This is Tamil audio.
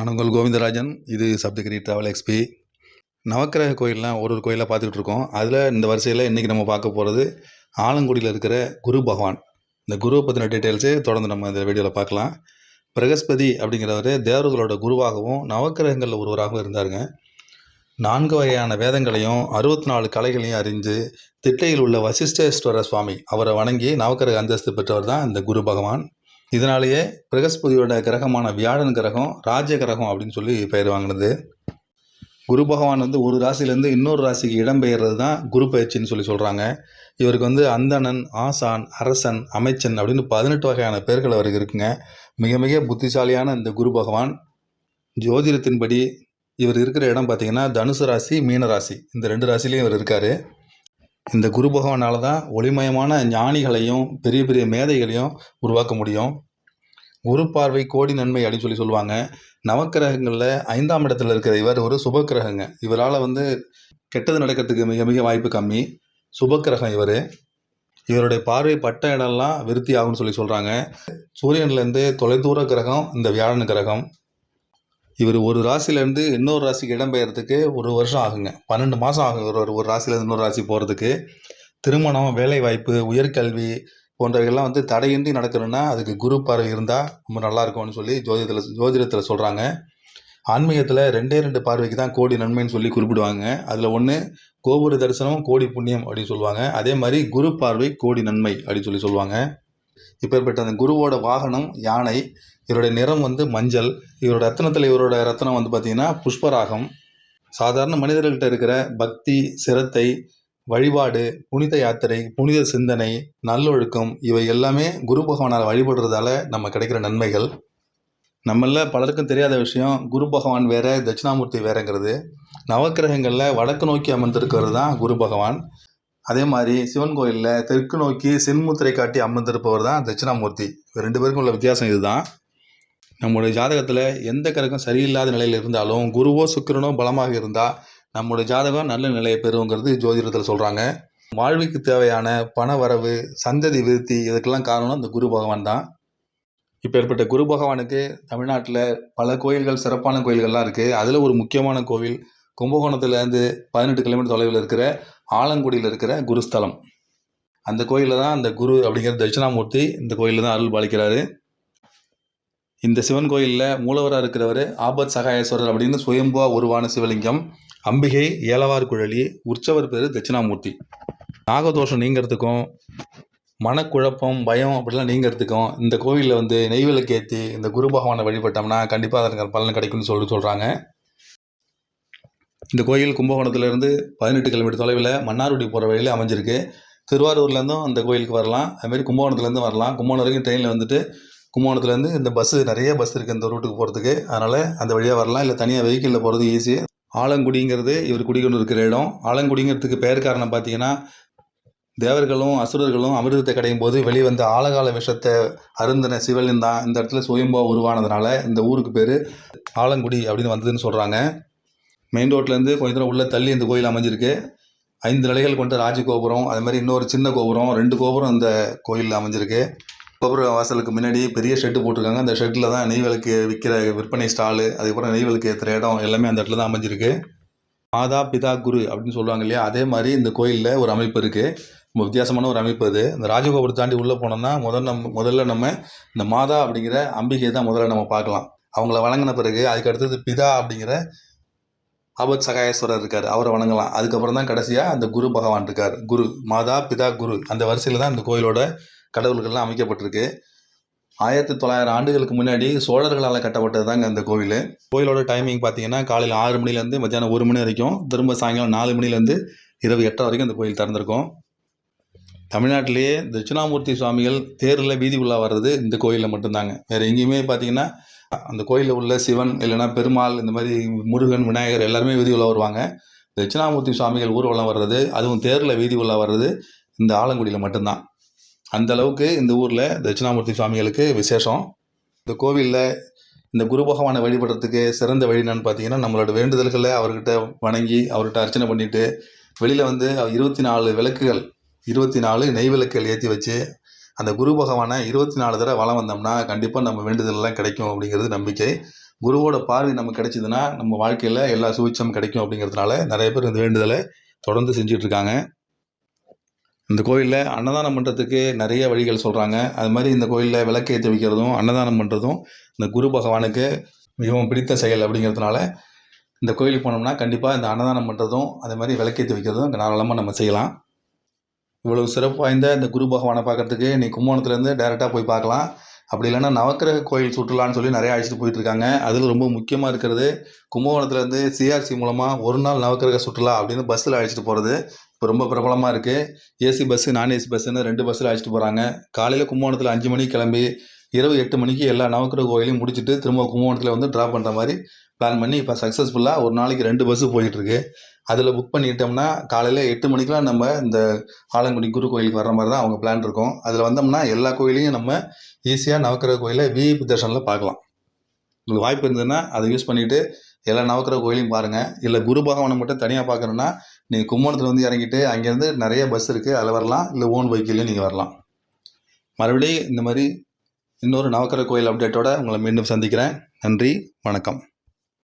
நான் உங்கள் கோவிந்தராஜன். இது சப்தகிரி ட்ராவல் எக்ஸ்பி நவக்கிரக கோயில்லாம் ஒரு ஒரு கோயிலாக பார்த்துக்கிட்டு இருக்கோம். அதில் இந்த வரிசையில் இன்றைக்கி நம்ம பார்க்க போகிறது ஆலங்குடியில் இருக்கிற குரு பகவான். இந்த குருவை பற்றின டீட்டெயில்ஸே தொடர்ந்து நம்ம இந்த வீடியோவில் பார்க்கலாம். பிரகஸ்பதி அப்படிங்கிறவர் தேவர்களோட குருவாகவும் நவக்கிரகங்களில் ஒருவராகவும் இருந்தாருங்க. நான்கு வகையான வேதங்களையும் அறுபத்தி நாலு கலைகளையும் அறிஞ்சு திட்டையில் உள்ள வசிஷ்டேஸ்வர சுவாமி அவரை வணங்கி நவக்கிரக அந்தஸ்து பெற்றவர் தான் இந்த குரு பகவான். இதனாலேயே பிரகஸ்பதியோட கிரகமான வியாழன் கிரகம் ராஜ கிரகம் அப்படின்னு சொல்லி பெயர் வாங்கினது. குரு பகவான் வந்து ஒரு ராசியிலேருந்து இன்னொரு ராசிக்கு இடம்பெயர்றது தான் குரு பயிற்சின்னு சொல்லி சொல்கிறாங்க இவருக்கு வந்து அந்தணன் ஆசான் அரசன் அமைச்சன் அப்படின்னு பதினெட்டு வகையான பெயர்கள் அவருக்கு இருக்குங்க. மிக மிக புத்திசாலியான இந்த குரு பகவான். ஜோதிடத்தின்படி இவர் இருக்கிற இடம் பார்த்திங்கன்னா தனுசு ராசி மீன ராசி. இந்த ரெண்டு ராசிலையும் இவர் இருக்கார். இந்த குரு பகவானால் தான் ஒளிமயமான ஞானிகளையும் பெரிய பெரிய மேதைகளையும் உருவாக்க முடியும். குரு பார்வை கோடி நன்மை அப்படின்னு சொல்லி சொல்லுவாங்க. நவக்கிரகங்களில் ஐந்தாம் இடத்துல இருக்கிற இவர் ஒரு சுபக்கிரகங்க. இவரால் வந்து கெட்டது நடக்கிறதுக்கு மிக மிக வாய்ப்பு கம்மி. சுபக்கிரகம் இவர். இவருடைய பார்வை பட்ட இடம்லாம் விருத்தி ஆகும்னு சொல்லி சொல்கிறாங்க சூரியன்லேருந்து தொலைதூர கிரகம் இந்த வியாழன் கிரகம். இவர் ஒரு ராசியிலேருந்து இன்னொரு ராசிக்கு இடம்பெயர்றதுக்கு ஒரு வருஷம் ஆகுங்க. பன்னெண்டு மாதம் ஆகும் இவர் ஒரு ஒரு ராசியிலேருந்து இன்னொரு ராசி போகிறதுக்கு திருமணம் வேலைவாய்ப்பு உயர்கல்வி போன்றவைகள்லாம் வந்து தடையின்றி நடக்கணும்னா அதுக்கு குரு பார்வை இருந்தால் ரொம்ப நல்லாயிருக்கும்னு சொல்லி ஜோதிடத்தில் ஜோதிடத்தில் சொல்கிறாங்க ஆன்மீகத்தில் ரெண்டே ரெண்டு பார்வைக்கு தான் கோடி நன்மைன்னு சொல்லி குறிப்பிடுவாங்க. அதில் ஒன்று கோபுர தரிசனம் கோடி புண்ணியம் அப்படின்னு சொல்லுவாங்க. அதே மாதிரி குரு பார்வை கோடி நன்மை அப்படின்னு சொல்லி சொல்லுவாங்க. இப்பேற்பட்ட அந்த குருவோட வாகனம் யானை இவருடைய நிறம் வந்து மஞ்சள் இவரோட ரத்தனத்தில் இவரோட ரத்னம் வந்து பார்த்திங்கன்னா புஷ்பராகம். சாதாரண மனிதர்கள்ட்ட இருக்கிற பக்தி சிரத்தை வழிபாடு புனித யாத்திரை புனித சிந்தனை நல்லொழுக்கம் இவை எல்லாமே குரு பகவானால் வழிபடுறதால நம்ம கிடைக்கிற நன்மைகள். நம்மள பலருக்கும் தெரியாத விஷயம் குரு பகவான் வேற தட்சிணாமூர்த்தி வேறங்கிறது. நவக்கிரகங்களில் வடக்கு நோக்கி அமர்ந்திருக்கிறது தான் குரு பகவான். அதே மாதிரி சிவன் கோயிலில் தெற்கு நோக்கி சென்முத்திரை காட்டி அமர்ந்திருப்பவர் தான் தட்சிணாமூர்த்தி. ரெண்டு பேருக்கும் உள்ள வித்தியாசம் இதுதான். நம்முடைய ஜாதகத்தில் எந்த கிரகம் சரியில்லாத நிலையில் இருந்தாலும் குருவோ சுக்கிரனோ பலமாக இருந்தால் நம்முடைய ஜாதகம் நல்ல நிலையை பெறுங்கிறது ஜோதிடத்தில் சொல்கிறாங்க வாழ்வுக்கு தேவையான பண வரவு சந்ததி விருத்தி இதுக்கெல்லாம் காரணம் இந்த குரு பகவான் தான். இப்போ ஏற்பட்ட குரு பகவானுக்கு தமிழ்நாட்டில் பல கோயில்கள் சிறப்பான கோயில்கள்லாம் இருக்குது அதில் ஒரு முக்கியமான கோவில் கும்பகோணத்துலேருந்து பதினெட்டு கிலோமீட்டர் தொலைவில் இருக்கிற ஆலங்குடியில் இருக்கிற குருஸ்தலம். அந்த கோயிலில் தான் அந்த குரு அப்படிங்கிற தட்சிணாமூர்த்தி இந்த கோயிலில் தான் அருள் பாலிக்கிறாரு. இந்த சிவன் கோயிலில் மூலவராக இருக்கிறவர் ஆபத் சகாயேஸ்வரர் அப்படின்னு சுயம்புவா உருவான சிவலிங்கம். அம்பிகை ஏலவார் குழலி உற்சவர் பேர் தட்சிணாமூர்த்தி. நாகதோஷம் நீங்கிறதுக்கும் மனக்குழப்பம் பயம் அப்படிலாம் நீங்கிறதுக்கும் இந்த கோவிலில் வந்து நெய்விளக்கு ஏற்றி இந்த குரு பகவானை வழிபட்டோம்னா கண்டிப்பாக அதற்கு பலன் கிடைக்கும்னு சொல்லி சொல்கிறாங்க இந்த கோயில் கும்பகோணத்துலேருந்து பதினெட்டு கிலோமீட்டர் தொலைவில் மன்னார்குடி போகிற வழியில் அமைஞ்சிருக்கு. திருவாரூர்லேருந்தும் அந்த கோயிலுக்கு வரலாம். அதுமாரி கும்பகோணத்துலேருந்து வரலாம். கும்பகோணம் வரைக்கும் ட்ரெயினில் வந்துட்டு கும்பகோணத்துலேருந்து இந்த பஸ்ஸு நிறைய பஸ் இருக்குது இந்த ரூட்டுக்கு போகிறதுக்கு அதனால் அந்த வழியாக வரலாம். இல்லை தனியாக வெஹிக்கிளில் போகிறது ஈஸி ஆலங்குடிங்கிறது இவர் குடிகொண்டு இருக்கிற இடம். ஆலங்குடிங்கிறதுக்கு பெயர் காரணம் பார்த்தீங்கன்னா தேவர்களும் அசுரர்களும் அமிர்தத்தை கடையும் போது வெளிவந்த ஆலகால விஷத்தை அருந்தின சிவலின் தான். இந்த இடத்துல சுயம்பா உருவானதுனால இந்த ஊருக்கு பேர் ஆலங்குடி அப்படின்னு வந்ததுன்னு சொல்கிறாங்க மெயின் ரோட்லேருந்து கொஞ்ச தூரம் உள்ளே தள்ளி இந்த கோயில் அமைஞ்சிருக்கு. ஐந்து நிலைகள் கொண்ட ராஜகோபுரம் அது மாதிரி இன்னொரு சின்ன கோபுரம் ரெண்டு கோபுரம் இந்த கோயிலில் அமைஞ்சிருக்கு. கோபுர வாசலுக்கு முன்னாடி பெரிய ஷெட்டு போட்டிருக்காங்க. அந்த ஷெட்டில் தான் நெய் விளக்கு விற்கிற விற்பனை ஸ்டாலு அதுக்கப்புறம் நெய் விளக்கு ஏற்றுற இடம் எல்லாமே அந்த இடத்துல தான் அமைஞ்சிருக்கு. மாதா பிதா குரு அப்படின்னு சொல்லுவாங்க இல்லையா? அதே மாதிரி இந்த கோயிலில் ஒரு அமைப்பு இருக்குது ரொம்ப வித்தியாசமான ஒரு அமைப்பு அது. இந்த ராஜகோபுரத்தை தாண்டி உள்ளே போனோம்னா முதல் நம்ம முதல்ல நம்ம இந்த மாதா அப்படிங்கிற அம்பிகையை தான் முதல்ல நம்ம பார்க்கலாம். அவங்கள வணங்கின பிறகு அதுக்கு அடுத்தது பிதா அப்படிங்கிற ஆபத் சகாயேஸ்வரர் இருக்கார். அவரை வணங்கலாம். அதுக்கப்புறம் தான் கடைசியாக அந்த குரு பகவான் இருக்கார். குரு மாதா பிதா குரு அந்த வரிசையில் தான் இந்த கோயிலோட கடவுள்கள்லாம் அமைக்கப்பட்டிருக்கு. ஆயிரத்தி தொள்ளாயிரம் ஆண்டுகளுக்கு முன்னாடி சோழர்களால் கட்டப்பட்டது தாங்க அந்த கோவில். கோயிலோட டைமிங் பார்த்தீங்கன்னா காலையில் ஆறு மணிலேருந்து மத்தியானம் ஒரு மணி வரைக்கும் திரும்ப சாயங்காலம் நாலு மணிலேருந்து இரவு எட்டரை வரைக்கும் அந்த கோயில் திறந்திருக்கும். தமிழ்நாட்டிலேயே தட்சிணாமூர்த்தி சுவாமிகள் தேரில் வீதி உள்ளா வர்றது இந்த கோயிலில் மட்டும்தாங்க. வேறு எங்கேயுமே பார்த்தீங்கன்னா அந்த கோயிலில் உள்ள சிவன் இல்லைன்னா பெருமாள் இந்த மாதிரி முருகன் விநாயகர் எல்லாருமே வீதி உள்ளா வருவாங்க. தட்சிணாமூர்த்தி சுவாமிகள் ஊர்வலம் வர்றது அதுவும் தேரில் வீதி உள்ளா வர்றது இந்த ஆலங்குடியில் மட்டும்தான். அந்த அளவுக்கு இந்த ஊரில் தட்சிணாமூர்த்தி சுவாமிகளுக்கு விசேஷம். இந்த கோவிலில் இந்த குரு பகவானை வழிபடுறதுக்கு சிறந்த வழி என்னன்னு பார்த்தீங்கன்னா நம்மளோட வேண்டுதல்களை அவர்கிட்ட வணங்கி அவர்கிட்ட அர்ச்சனை பண்ணிட்டு வெளியில் வந்து இருபத்தி நாலு விளக்குகள் இருபத்தி நாலு நெய் விளக்குகள் ஏற்றி வச்சு அந்த குரு பகவானை இருபத்தி நாலு தடவை வலம் வந்தோம்னா கண்டிப்பாக நம்ம வேண்டுதலெல்லாம் கிடைக்கும் அப்படிங்கிறது நம்பிக்கை. குருவோட பார்வை நமக்கு கிடைச்சிதுன்னா நம்ம வாழ்க்கையில் எல்லா சுவிச்சம் கிடைக்கும் அப்படிங்கிறதுனால நிறைய பேர் இந்த வேண்டுதலை தொடர்ந்து செஞ்சிட்ருக்காங்க இந்த கோயிலில் அன்னதானம் பண்ணுறதுக்கு நிறைய வழிகள் சொல்கிறாங்க அது மாதிரி இந்த கோயிலில் விளக்கேற்றி வைக்கிறதும் அன்னதானம் பண்ணுறதும் இந்த குரு பகவானுக்கு மிகவும் பிடித்த செயல் அப்படிங்கிறதுனால இந்த கோயிலுக்கு போனோம்னா கண்டிப்பாக இந்த அன்னதானம் பண்ணுறதும் அதே மாதிரி விளக்கேற்றி வைக்கிறதும் தாராளமாக நம்ம செய்யலாம். இவ்வளவு சிறப்பு வாய்ந்த இந்த குரு பகவானை பார்க்குறதுக்கு நீ கும்போணத்துலேருந்து டேரெக்டாக போய் பார்க்கலாம். அப்படி இல்லைன்னா நவக்கிரக கோயில் சுற்றுலான்னு சொல்லி நிறைய அழைச்சிட்டு போயிட்டுருக்காங்க அதில் ரொம்ப முக்கியமாக இருக்கிறது கும்பகோணத்துலேருந்து சிஆர்சி மூலமாக ஒரு நாள் நவக்கிரக சுற்றுலா அப்படின்னு பஸ்ஸில் அழைச்சிட்டு போகிறது இப்போ ரொம்ப பிரபலமாக இருக்குது ஏசி பஸ்ஸு நான் ஏசி பஸ்ஸுன்னு ரெண்டு பஸ்ஸில் அழைச்சிட்டு போகிறாங்க காலையில் கும்பகோணத்தில் அஞ்சு மணிக்கு கிளம்பி இரவு எட்டு மணிக்கு எல்லா நவக்கிரக கோயிலையும் முடிச்சுட்டு திரும்ப கும்பகோணத்தில் வந்து ட்ராப் பண்ணுற மாதிரி பிளான் பண்ணி இப்போ சக்ஸஸ்ஃபுல்லாக ஒரு நாளைக்கு ரெண்டு பஸ்ஸு போயிட்டுருக்கு அதில் புக் பண்ணிட்டோம்னா காலையில் எட்டு மணிக்கெலாம் நம்ம இந்த ஆலங்குடி குரு கோயிலுக்கு வர்ற மாதிரி தான் அவங்க பிளான் இருக்கும். அதில் வந்தோம்னா எல்லா கோயிலையும் நம்ம ஈஸியாக நவக்கிரக கோயிலை விஐபி தர்ஷனில் பார்க்கலாம். உங்களுக்கு வாய்ப்பு இருந்ததுன்னா அதை யூஸ் பண்ணிவிட்டு எல்லா நவக்கிரக கோயிலையும் பாருங்கள் இல்லை குரு பகவானை மட்டும் தனியாக பார்க்கணுன்னா நீங்கள் கும்பகோணத்தில் வந்து இறங்கிட்டு அங்கேருந்து நிறைய பஸ் இருக்குது அதில் வரலாம். இல்லை ஓன் பைக்கிலையும் நீங்கள் வரலாம். மறுபடியும் இந்த மாதிரி இன்னொரு நவக்கிரக கோயில் அப்டேட்டோட உங்களை மீண்டும் சந்திக்கிறேன். நன்றி வணக்கம்.